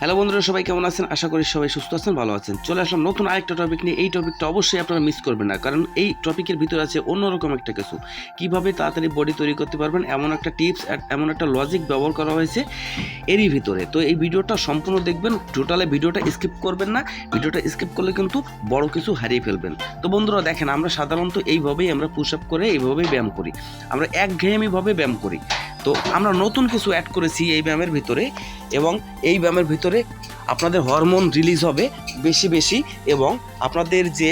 Hello বন্ধুরা, সবাই কেমন আছেন? আশা করি সবাই সুস্থ আছেন, ভালো আছেন। চলে আসলাম নতুন আরেকটা টপিক নিয়ে। এই টপিকটা অবশ্যই আপনারা মিস করবেন না, কারণ এই টপিকের ভিতরে আছে অন্যরকম একটা কিছু। কীভাবে তাড়াতাড়ি বডি তৈরি করতে পারবেন? এমন একটা টিপস এমন একটা লজিক ব্যবহার করা হয়েছে এরই ভিতরে। তো এই ভিডিওটা সম্পূর্ণ দেখবেন। টোটালে ভিডিওটা স্কিপ করবেন না। ভিডিওটা স্কিপ করলে কিন্তু বড় কিছু হারিয়ে ফেলবেন। তো বন্ধুরা, দেখেন, আমরা সাধারণত এইভাবেই আমরা পুশ আপ করে এইভাবেই ব্যায়াম করি। আমরা একঘেয়েমিভাবে ব্যায়াম করি। তো আমরা নতুন কিছু অ্যাড করেছি এই ব্যায়ামের ভিতরে এবং এই ব্যায়ামের ভিতরে আপনাদের হরমোন রিলিজ হবে বেশি বেশি এবং আপনাদের যে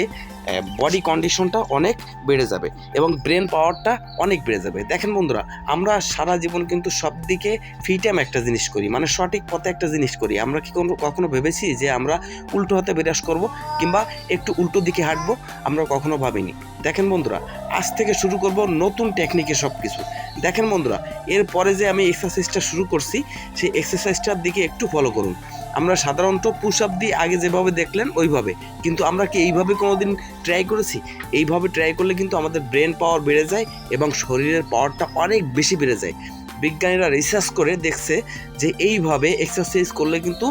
বডি কন্ডিশনটা অনেক বেড়ে যাবে এবং ব্রেন পাওয়ারটা অনেক বেড়ে যাবে। দেখেন বন্ধুরা, আমরা সারা জীবন কিন্তু সব দিকে ফিটাম একটা জিনিস করি মানে সঠিক পথে একটা জিনিস করি। আমরা কি কোনো, কখনো ভেবেছি যে আমরা উল্টো হাতে বিরাজ করব কিংবা একটু উল্টো দিকে হাঁটবো? আমরা কখনো ভাবিনি। দেখেন বন্ধুরা, আজ থেকে শুরু করব নতুন টেকনিকে সব কিছু দেখেন বন্ধুরা, এরপরে যে আমি এক্সারসাইজটা শুরু করছি, সেই এক্সারসাইজটার দিকে একটু ফলো করুন। আমরা সাধারণত পুশ আপ দিয়ে আগে যেভাবে দেখলেন ওইভাবে। কিন্তু আমরা কি এইভাবে কোনো দিন ট্রাই করেছি? এইভাবে ট্রাই করলে কিন্তু আমাদের ব্রেন পাওয়ার বেড়ে যায় এবং শরীরের পাওয়ারটা অনেক বেশি বেড়ে যায়। বিজ্ঞানীরা রিসার্চ করে দেখছে যে এইভাবে এক্সারসাইজ করলে কিন্তু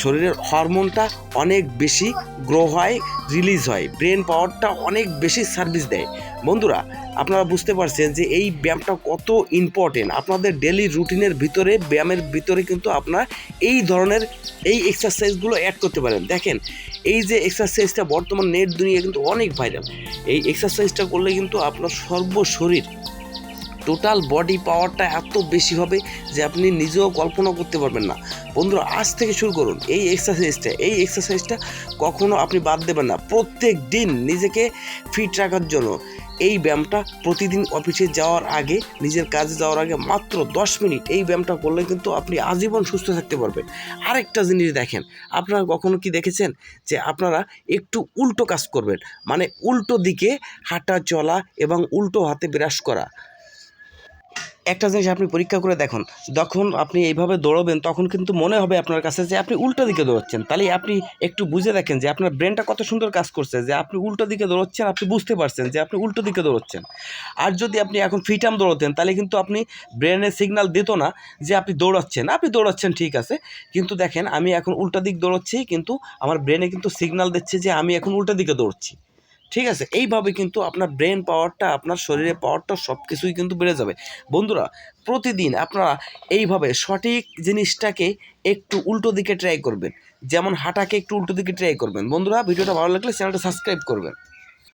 শরীরের হরমোনটা অনেক বেশি গ্রো হয় রিলিজ হয়। ব্রেন পাওয়ারটা অনেক বেশি সার্ভিস দেয়। বন্ধুরা, আপনারা বুঝতে পারছেন যে এই ব্যায়ামটা কত ইম্পর্টেন্ট আপনাদের ডেলি রুটিনের ভিতরে, ব্যায়ামের ভিতরে কিন্তু আপনার এই ধরনের এই এক্সারসাইজগুলো অ্যাড করতে পারেন। দেখেন, এই যে এক্সারসাইজটা বর্তমান নেট দুনিয়া কিন্তু অনেক ভাইরাল এই এক্সারসাইজটা করলে কিন্তু আপনার সর্বশরীর টোটাল বডি পাওয়ারটা এত বেশি হবে যে আপনি নিজেও কল্পনা করতে পারবেন না। বন্ধুরা, আজ থেকে শুরু করুন। এই এক্সারসাইজটা এই এক্সারসাইজটা কখনো আপনি বাদ দেবেন না। প্রত্যেক দিন নিজেকে ফিট রাখার জন্য এই ব্যায়ামটা প্রতিদিন অফিসে যাওয়ার আগে, নিজের কাজে যাওয়ার আগে মাত্র দশ মিনিট এই ব্যায়ামটা করলে কিন্তু আপনি আজীবন সুস্থ থাকতে পারবেন। আরেকটা জিনিস দেখেন, আপনারা কখনো কি দেখেছেন যে আপনারা একটু উল্টো কাজ করবেন? মানে উল্টো দিকে হাঁটা চলা এবং উল্টো হাতে বিরাস করা। একটা জিনিস আপনি পরীক্ষা করে দেখুন, যখন আপনি এইভাবে দৌড়বেন, তখন কিন্তু মনে হবে আপনার কাছে যে আপনি উল্টো দিকে দৌড়চ্ছেন। তাহলে আপনি একটু বুঝে দেখেন যে আপনার ব্রেনটা কত সুন্দর কাজ করছে, যে আপনি উল্টো দিকে দৌড়চ্ছেন, আপনি বুঝতে পারছেন যে আপনি উল্টো দিকে দৌড়চ্ছেন। আর যদি আপনি এখন ফিটাম দৌড়তেন, তাহলে কিন্তু আপনি ব্রেনে সিগনাল দিত না যে আপনি দৌড়াচ্ছেন। আপনি দৌড়াচ্ছেন, ঠিক আছে। কিন্তু দেখেন, আমি এখন উল্টো দিক দৌড়চ্ছি, কিন্তু আমার ব্রেনে কিন্তু সিগনাল দিচ্ছে যে আমি এখন উল্টো দিকে দৌড়চ্ছি। ঠিক আছে? এইভাবে কিন্তু আপনার ব্রেন পাওয়ারটা আপনার শরীরে পাওয়ারটা সব কিছুই কিন্তু বেড়ে যাবে। বন্ধুরা, প্রতিদিন আপনারা এইভাবে সঠিক জিনিসটাকে একটু উল্টো দিকে ট্রাই করবেন। যেমন হাঁটাকে একটু উল্টো দিকে ট্রাই করবেন। বন্ধুরা, ভিডিওটা ভালো লাগলে চ্যানেলটা সাবস্ক্রাইব করবেন।